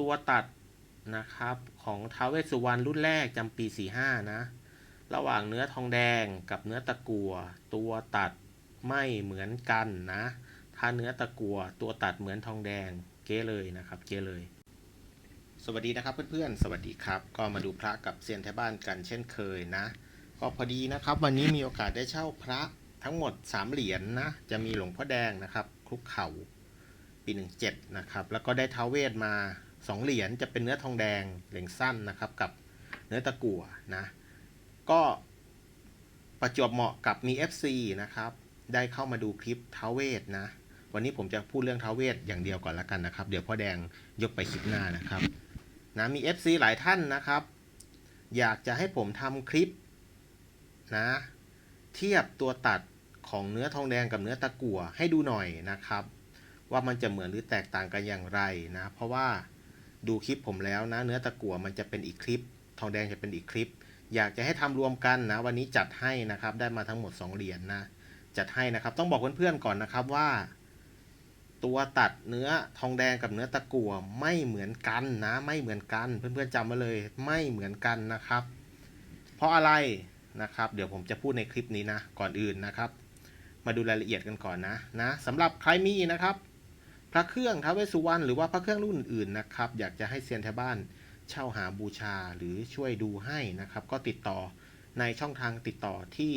ตัวตัดนะครับของท้าวเวสสุวรรณรุ่นแรกจำปี 45 นะ ระหว่างเนื้อทองแดงกับเนื้อตะกั่วตัวตัดไม่เหมือนกันนะ ถ้าเนื้อตะกั่วตัวตัดเหมือนทองแดงเก้เลยนะครับเก้เลย สวัสดีนะครับเพื่อนๆ สวัสดีครับ ก็มาดูพระกับเซียนแถวบ้านกันเช่นเคยนะ ก็พอดีนะครับวันนี้มีโอกาสได้เช่าพระทั้งหมด 3 เหรียญนนะ จะมีหลวงพ่อแดงนะครับคลุกเข่าปี 17 นะครับ แล้วก็ได้ท้าวเวทมา 2เหรียญจะเป็นเนื้อทองแดงเหรียญสั้นนะครับ กับเนื้อตะกั่วนะ ก็ประจวบเหมาะกับมี FC นะครับ ได้เข้ามาดูคลิปท้าวเวทนะ วันนี้ผมจะพูดเรื่องท้าวเวทอย่างเดียวก่อนละกันนะครับ เดี๋ยวพ่อแดงยกไปคลิปหน้านะครับนะมี FC หลายท่านนะครับ อยากจะให้ผมทำคลิปนะ เทียบตัวตัดของเนื้อทองแดงกับเนื้อตะกั่วให้ดูหน่อยนะครับ ว่ามันจะเหมือนหรือแตกต่างกันอย่างไรนะ เพราะว่า ดูคลิปผมแล้วนะ เนื้อตะกั่วมันจะเป็นอีกคลิป ทองแดงจะเป็นอีกคลิป อยากจะให้ทำรวมกันนะ วันนี้จัดให้นะครับ ได้มาทั้งหมด 2 เหรียญนนะ จัดให้นะครับ ต้องบอกเพื่อนๆก่อนนะครับว่า ตัวตัดเนื้อทองแดงกับเนื้อตะกั่วไม่เหมือนกันนะ ไม่เหมือนกัน เพื่อนๆจำมาเลย ไม่เหมือนกันนะครับ เพราะอะไรนะครับ เดี๋ยวผมจะพูดในคลิปนี้นะ ก่อนอื่นนะครับ มาดูรายละเอียดกันก่อนนะนะสำหรับใครมีนะครับ ระเครื่องท้าวเวสสุวรรณหรือว่าพระเครื่องรุ่นอื่นๆนะครับ อยากจะให้เซียนแถวบ้านเช่าหาบูชาหรือช่วยดูให้นะครับ ก็ติดต่อในช่องทางติดต่อที่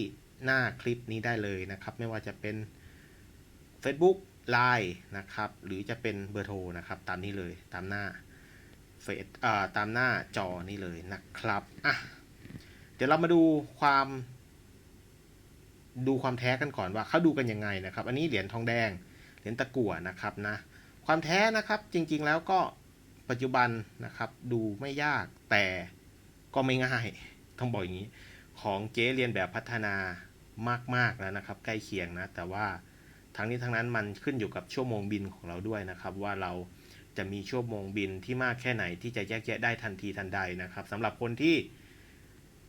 หน้าคลิปนี้ได้เลยนะครับ ไม่ว่าจะเป็น Facebook Line นะครับ หรือจะเป็นเบอร์โทรนะครับ ตามนี้เลยตามหน้าเฟซอ่าตามหน้าจอนี้เลยนะครับอะเดี๋ยวเรามาดูความ ดูความแท้กันก่อนว่าเขาดูกันยังไงนะครับ อันนี้เหรียญทองแดง เหรียญตะกั่วนะครับนะ ความแท้นะครับจริงๆแล้วก็ปัจจุบันนะครับดูไม่ยากแต่ก็ไม่ง่ายต้องบอกอย่างนี้ ของเจ๊เรียนแบบพัฒนามากๆแล้วนะครับ ใกล้เคียงนะ แต่ว่าทั้งนี้ทั้งนั้นมันขึ้นอยู่กับชั่วโมงบินของเราด้วยนะครับ ว่าเราจะมีชั่วโมงบินที่มากแค่ไหนที่จะแยกแยะได้ทันทีทันใดนะครับสำหรับคนที่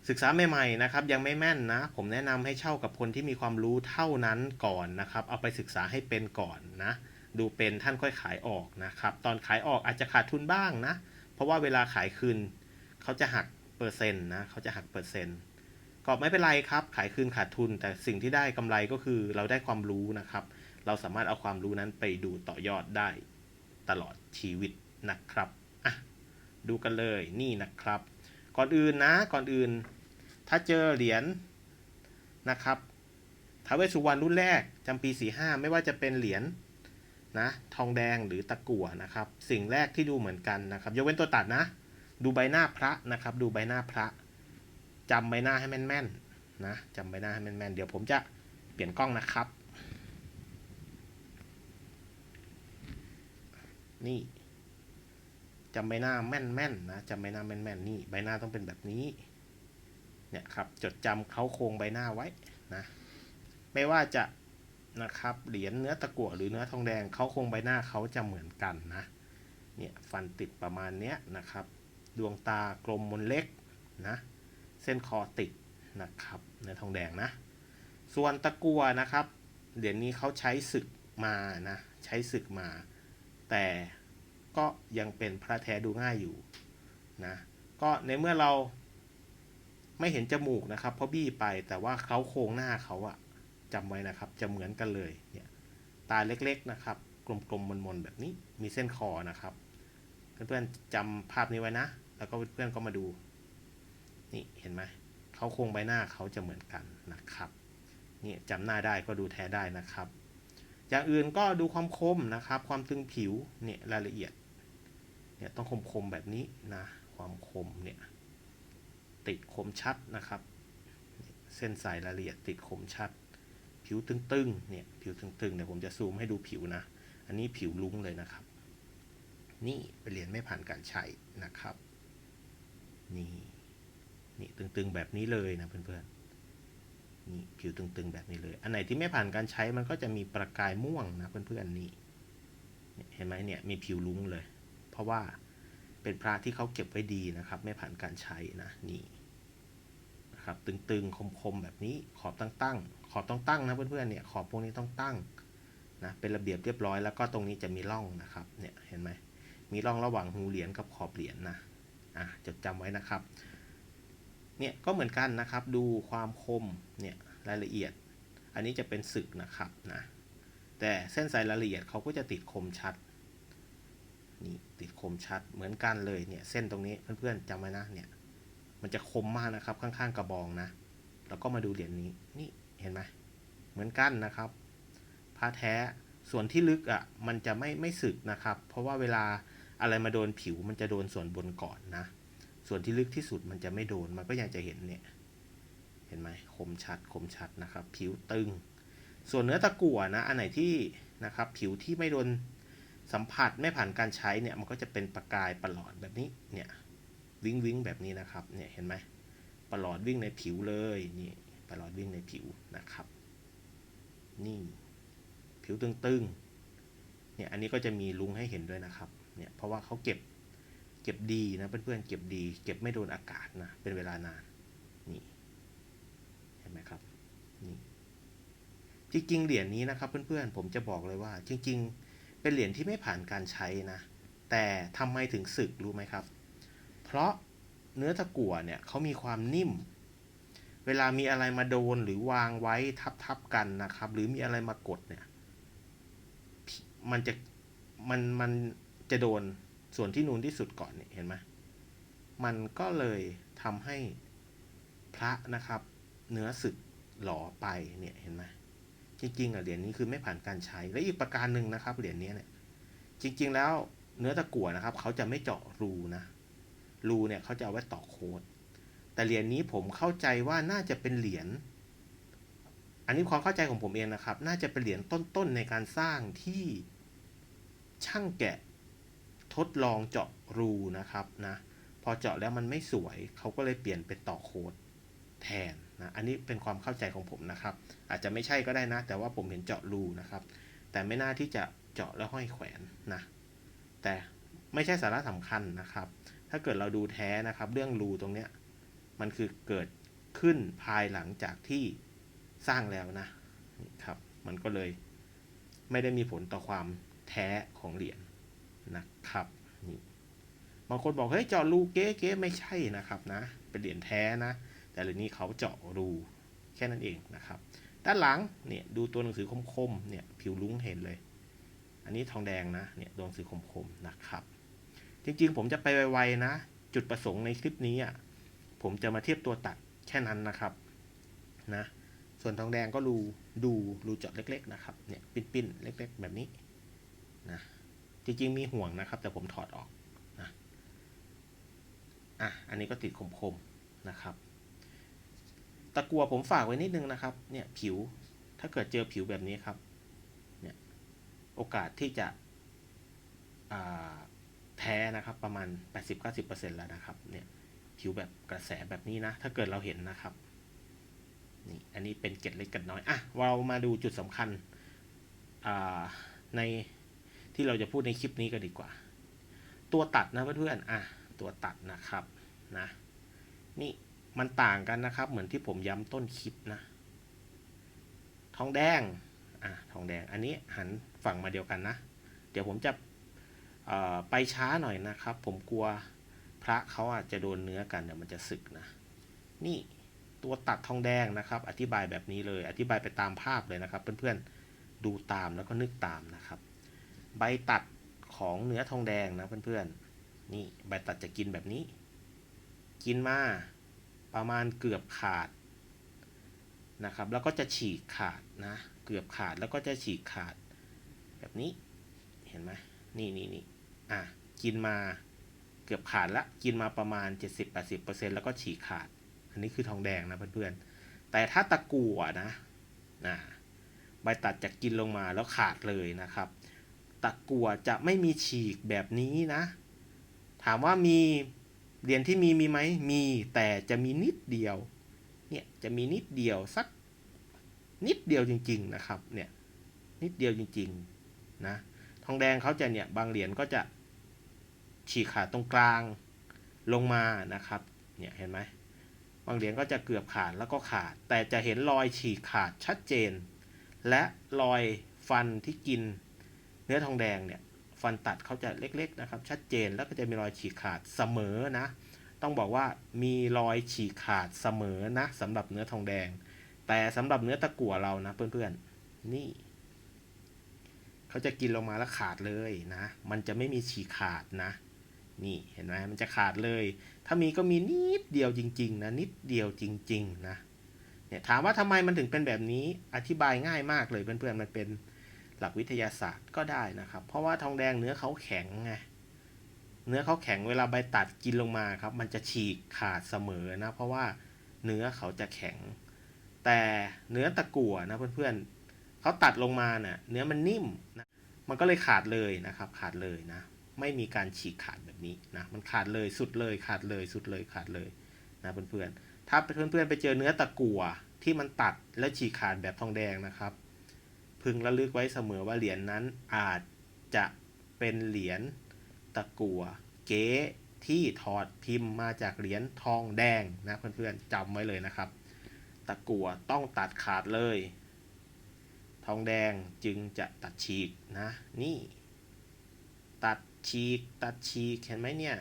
ศึกษาใหม่ๆนะครับยังไม่แม่นนะ ผมแนะนำให้เช่ากับคนที่มีความรู้เท่านั้นก่อนนะครับ เอาไปศึกษาให้เป็นก่อนนะ ดูเป็นท่านค่อยขายออกนะครับ ตอนขายออกอาจจะขาดทุนบ้างนะ เพราะว่าเวลาขายคืนเขาจะหักเปอร์เซ็นต์นะเขาจะหักเปอร์เซ็นต์ก็ไม่เป็นไรครับ ขายคืนขาดทุน แต่สิ่งที่ได้กำไรก็คือเราได้ความรู้นะครับ เราสามารถเอาความรู้นั้นไปดูต่อยอดได้ตลอดชีวิตนะครับอะดูกันเลยนี่นะครับ ก่อนอื่นนะก่อนอื่น ถ้าเจอเหรียญนะครับท้าวเวสสุวรรณรุ่นแรกจำปี 45 ไม่ว่าจะเป็นเหรียญ นะทองแดงหรือตะกั่วนะครับ สิ่งแรกที่ดูเหมือนกันนะครับยกเว้นตัวตัดนะ ดูใบหน้าพระนะครับ ดูใบหน้าพระจำใบหน้าให้แม่นๆนะจำใบหน้าให้แม่นๆเดี๋ยวผมจะเปลี่ยนกล้องนะครับ นี่จำใบหน้าแม่นๆนะจำใบหน้าแม่นๆนี่ใบหน้าต้องเป็นแบบนี้เนี่ยครับจดจำเขาโครงใบหน้าไว้นะไม่ว่าจะ นะครับ เหรียญเนื้อตะกั่วหรือเนื้อทองแดงเขาโครงใบหน้าเขาจะเหมือนกันนะ เนี่ยฟันติดประมาณเนี้ยนะครับ ดวงตากลมมนเล็กนะ เส้นคอติดนะครับเนื้อทองแดงนะ ส่วนตะกั่วนะครับ เหรียญนี้เขาใช้ศึกมานะ ใช้ศึกมา แต่ก็ยังเป็นพระแท้ดูง่ายอยู่นะ ก็ในเมื่อเราไม่เห็นจมูกนะครับเพราะบี้ไปแต่ว่าเขาโครงหน้าเขาอะ จำไว้นะครับ จะเหมือนกันเลยเนี่ยตาเล็กๆนะครับ กลมๆมนๆแบบนี้มีเส้นคอนะครับ เพื่อนๆจำภาพนี้ไว้นะ แล้วก็เพื่อนๆก็มาดู นี่เห็นไหมเขาโครงใบหน้าเขาจะเหมือนกันนะครับนี่จำหน้าได้ก็ดูแท้ได้นะครับ อย่างอื่นก็ดูความคมนะครับ ความตึงผิวเนี่ยรายละเอียดเนี่ยต้องคมๆแบบนี้นะความคมเนี่ยติดคมชัดนะครับ เส้นสายรายละเอียดติดคมชัด ผิวตึงๆ เนี่ยผิวตึงๆ เดี๋ยวผมจะซูมให้ดูผิวนะ อันนี้ผิวลุ้งเลยนะครับ นี่เป็นเรียญไม่ผ่านการใช้นะครับ นี่นี่ตึงๆแบบนี้เลยนะเพื่อนๆ นี่ผิวตึงๆแบบนี้เลย อันไหนที่ไม่ผ่านการใช้มันก็จะมีประกายม่วงนะเพื่อนๆนี่เห็นไหมเนี่ยมีผิวลุ้งเลย เพราะว่าเป็นพระที่เขาเก็บไว้ดีนะครับ ไม่ผ่านการใช้นะนี่ นะครับตึงๆคมๆแบบนี้ขอบตั้งๆขอบต้องตั้งนะเพื่อนๆเนี่ยขอบพวกนี้ต้องตั้งนะเป็นระเบียบเรียบร้อยแล้วก็ตรงนี้จะมีร่องนะครับเนี่ยเห็นไหมมีร่องระหว่างหูเหรียญกับขอบเหรียญนะอะจดจำไว้นะครับเนี่ยก็เหมือนกันนะครับดูความคมเนี่ยรายละเอียด อันนี้จะเป็นศึกนะครับนะแต่เส้นสายรายละเอียดเขาก็จะติดคมชัดนี่ติดคมชัดเหมือนกันเลยเนี่ยเส้นตรงนี้เพื่อนๆจำไว้นะเนี่ย มันจะคมมากนะครับข้างๆกระบองนะ แล้วก็มาดูเหรียญนี้นี่เห็นไหมเหมือนกันนะครับผ้าแท้ส่วนที่ลึกอะมันจะไม่ไม่สึกนะครับ เพราะว่าเวลาอะไรมาโดนผิวมันจะโดนส่วนบนก่อนนะ ส่วนที่ลึกที่สุดมันจะไม่โดนมันก็ยังจะเห็นเนี่ยเห็นไหมคมชัดคมชัดนะครับ ผิวตึง ส่วนเนื้อตะกั่วนะอันไหนที่นะครับ ผิวที่ไม่โดนสัมผัสไม่ผ่านการใช้เนี่ยมันก็จะเป็นประกายประหลอดแบบนี้เนี่ย วิ้งวิ้งแบบนี้นะครับ เนี่ยเห็นไหมประหลอดวิ่งในผิวเลยนี่ประหลอดวิ่งในผิวนะครับ นี่ ผิวตึงๆ เนี่ยอันนี้ก็จะมีลุงให้เห็นด้วยนะครับ เนี่ยเพราะว่าเขาเก็บเก็บดีนะเพื่อนๆเก็บดี เก็บไม่โดนอากาศนะเป็นเวลานานนี่เห็นไหมครับนี่จริงๆเหรียญนี้นะครับ เพื่อนๆผมจะบอกเลยว่า จริง ๆ เป็นเหรียญที่ไม่ผ่านการใช้นะ แต่ทำไมถึงสึกรู้ไหมครับ เพราะเนื้อตะกั่วเนี่ยเขามีความนิ่ม เวลามีอะไรมาโดนหรือวางไว้ทับๆกันนะครับ หรือมีอะไรมากดเนี่ย มันจะมันมันจะโดนส่วนที่นูนที่สุดก่อนเนี่ยเห็นไหมมันก็เลยทำให้พระนะครับ เนื้อสึกหล่อไปเนี่ยเห็นไหมจริงๆอะเหรียญนี้คือไม่ผ่านการใช้และอีกประการหนึ่งนะครับเหรียญนี้เนี่ยจริง ๆ แล้วเนื้อตะกั่วนะครับเขาจะไม่เจาะรูนะ รูเนี่ยเขาจะเอาไว้ต่อโค้ด แต่เหรียญนี้ผมเข้าใจว่าน่าจะเป็นเหรียญ อันนี้ความเข้าใจของผมเองนะครับ น่าจะเป็นเหรียญต้นๆในการสร้างที่ช่างแกะทดลองเจาะรูนะครับนะพอเจาะแล้วมันไม่สวยเขาก็เลยเปลี่ยนเป็นต่อโค้ดแทนนะอันนี้เป็นความเข้าใจของผมนะครับ อาจจะไม่ใช่ก็ได้นะ แต่ว่าผมเห็นเจาะรูนะครับ แต่ไม่น่าที่จะเจาะแล้วห้อยแขวนนะแต่ไม่ใช่สาระสำคัญนะครับ ถ้าเกิดเราดูแท้นะครับ เรื่องรูตรงเนี้ยมันคือเกิดขึ้นภายหลังจากที่สร้างแล้วนะครับ มันก็เลยไม่ได้มีผลต่อความแท้ของเหรียญนะครับนี่บางคนบอกเฮ้ยเจาะรูเก๊เก๊ไม่ใช่นะครับนะ เป็นเหรียญแท้นะ แต่เหรียญนี้เขาเจาะรูแค่นั้นเองนะครับ ด้านหลังเนี่ยดูตัวหนังสือคมๆเนี่ยผิวลุ้งเห็นเลย อันนี้ทองแดงนะเนี่ยตัวหนังสือคมๆนะครับ จริงๆ ผมจะไปไวๆนะ จุดประสงค์ในคลิปนี้อะผมจะมาเทียบตัวตัดแค่นั้นนะครับนะส่วนทองแดงก็รูดูรูเจาะเล็ก ๆ นะครับเนี่ยปิ้นๆเล็ก ๆ แบบนี้นะจริงๆมีห่วงนะครับ แต่ผมถอดออกนะอะอันนี้ก็ติดคมๆนะครับ ตะกัวผมฝากไว้นิดนึงนะครับ เนี่ยผิวถ้าเกิดเจอผิวแบบนี้ครับ เนี่ยโอกาสที่จะอ่า แท้นะครับประมาณ 80-90%แล้วนะครับเนี่ยผิวแบบกระแสแบบนี้นะ ถ้าเกิดเราเห็นนะครับนี่อันนี้เป็นเกล็ดเล็กเกล็ดน้อยอะเรามาดูจุดสำคัญในที่เราจะพูดในคลิปนี้ก็ดีกว่า ตัวตัดนะเพื่อนๆอะตัวตัดนะครับนะนี่มันต่างกันนะครับ เหมือนที่ผมย้ำต้นคลิปนะ ทองแดงอะทองแดงอันนี้หันฝั่งมาเดียวกันนะ เดี๋ยวผมจะ ไปช้าหน่อยนะครับ ผมกลัวพระเขาอาจจะโดนเนื้อกันเดี๋ยวมันจะสึกนะ นี่ตัวตัดทองแดงนะครับ อธิบายแบบนี้เลย อธิบายไปตามภาพเลยนะครับ เพื่อนๆดูตามแล้วก็นึกตามนะครับ ใบตัดของเนื้อทองแดงนะเพื่อนๆนี่ใบตัดจะกินแบบนี้ กินมาประมาณเกือบขาดนะครับ แล้วก็จะฉีกขาดนะ เกือบขาดแล้วก็จะฉีกขาดแบบนี้เห็นไหม นี่นี่นี่อะกินมาเกือบขาดละ กินมาประมาณ 70-80%แล้วก็ฉีกขาด อันนี้คือทองแดงนะเพื่อนๆ แต่ถ้าตะกั่วนะนะใบตัดจะกินลงมาแล้วขาดเลยนะครับ ตะกั่วจะไม่มีฉีกแบบนี้นะ ถามว่ามีเหรียญที่มีมีไหมมีแต่จะมีนิดเดียว เนี่ยจะมีนิดเดียวสักนิดเดียวจริง ๆนะครับ เนี่ยนิดเดียวจริง ๆ นะ ทองแดงเขาจะเนี่ยบางเหรียญก็จะฉีกขาดตรงกลางลงมานะครับเนี่ยเห็นไหมบางเหรียญก็จะเกือบขาดแล้วก็ขาด แต่จะเห็นรอยฉีกขาดชัดเจน และรอยฟันที่กินเนื้อทองแดงเนี่ยฟันตัดเขาจะเล็กๆนะครับชัดเจนแล้วก็จะมีรอยฉีกขาดเสมอนะ ต้องบอกว่ามีรอยฉีกขาดเสมอนะสำหรับเนื้อทองแดง แต่สำหรับเนื้อตะกั่วเรานะเพื่อนๆนี่ เขาจะกินลงมาแล้วขาดเลยนะ มันจะไม่มีฉีกขาดนะ นี่เห็นไหมมันจะขาดเลย ถ้ามีก็มีนิดเดียวจริง ๆ นะ นิดเดียวจริง ๆ นะ เนี่ยถามว่าทำไมมันถึงเป็นแบบนี้ อธิบายง่ายมากเลยเพื่อนๆ มันเป็นหลักวิทยาศาสตร์ก็ได้นะครับ เพราะว่าทองแดงเนื้อเขาแข็งไง เนื้อเขาแข็งเวลาใบตัดกินลงมาครับ มันจะฉีกขาดเสมอนะ เพราะว่าเนื้อเขาจะแข็ง แต่เนื้อตะกั่วนะเพื่อนๆ เขาตัดลงมาเน่ะเนื้อมันนิ่มนะมันก็เลยขาดเลยนะครับ ขาดเลยนะ ไม่มีการฉีกขาดแบบนี้นะ มันขาดเลยสุดเลยขาดเลยสุดเลยขาดเลยนะเพื่อนๆ ถ้าเพื่อนๆไปเจอเนื้อตะกั่วที่มันตัดและฉีกขาดแบบทองแดงนะครับ พึงระลึกไว้เสมอว่าเหรียญนนั้นอาจจะเป็นเหรียญตะกั่วเก๊ที่ถอดพิมพ์มาจากเหรียญทองแดงนะเพื่อนๆจำไว้เลยนะครับ ตะกั่วต้องตัดขาดเลย องแดงจึงจะตัดฉีกนะ นี่ ตัดฉีก ตัดฉีก เห็นไหมเนี่ย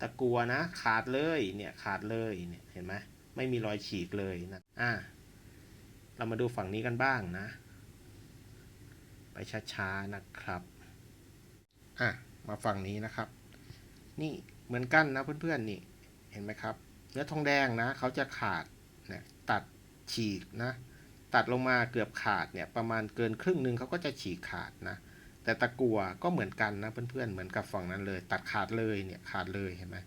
ตะกัวนะ ขาดเลย เนี่ย ขาดเลย เนี่ย เห็นไหมไม่มีรอยฉีกเลยนะ อะ เรามาดูฝั่งนี้กันบ้างนะ ไปช้าๆนะครับ อะ มาฝั่งนี้นะครับ นี่เหมือนกันนะเพื่อนๆ นี่ เห็นไหมครับ เนื้อทองแดงนะ เขาจะขาด เนี่ย ตัดฉีกนะ ตัดลงมาเกือบขาดเนี่ยประมาณเกินครึ่งหนึ่งเขาก็จะฉีกขาดนะ แต่ตะกัวก็เหมือนกันนะเพื่อนๆเหมือนกับฝั่งนั้นเลย ตัดขาดเลยเนี่ยขาดเลยเห็นไหม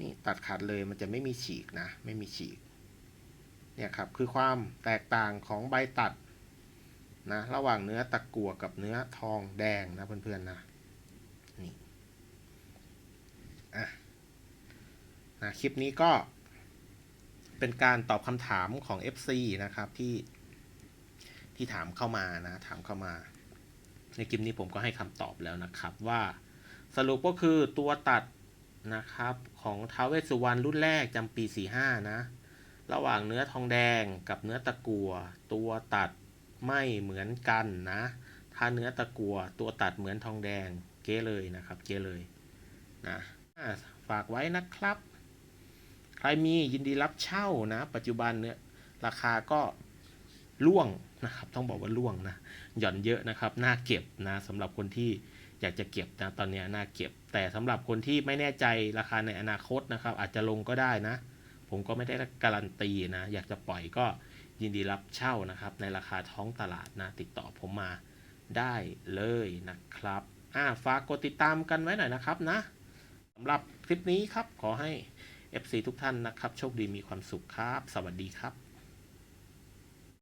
นี่ตัดขาดเลยมันจะไม่มีฉีกนะ ไม่มีฉีกเนี่ยครับคือความแตกต่างของใบตัดนะระหว่างเนื้อตะกัวกับเนื้อทองแดงนะเพื่อนๆนะนี่อะนะคลิปนี้ก็ เป็นการตอบคำถามของ FC นะครับที่ที่ถามเข้ามานะถามเข้ามา ในคลิปนี้ผมก็ให้คำตอบแล้วนะครับว่าสรุปก็คือตัวตัดนะครับของท้าวเวสสุวรรณรุ่นแรกจำปี 45 นะ ระหว่างเนื้อทองแดงกับเนื้อตะกัว ตัวตัดไม่เหมือนกันนะ ถ้าเนื้อตะกัว ตัวตัดเหมือนทองแดงเก้เลยนะครับ เก้เลยนะฝากไว้นะครับ ใครมียินดีรับเช่านะ ปัจจุบันเนี่ยราคาก็ล่วงนะครับ ต้องบอกว่าล่วงนะ หย่อนเยอะนะครับน่าเก็บนะสำหรับคนที่อยากจะเก็บนะตอนนี้น่าเก็บ แต่สำหรับคนที่ไม่แน่ใจราคาในอนาคตนะครับ อาจจะลงก็ได้นะ ผมก็ไม่ได้การันตีนะ อยากจะปล่อยก็ยินดีรับเช่านะครับ ในราคาท้องตลาดนะ ติดต่อผมมาได้เลยนะครับอ่าฝากกดติดตามกันไว้หน่อยนะครับนะสำหรับคลิปนี้ครับขอให้ FC ทุกท่านนะครับ โชคดีมีความสุขครับ สวัสดีครับ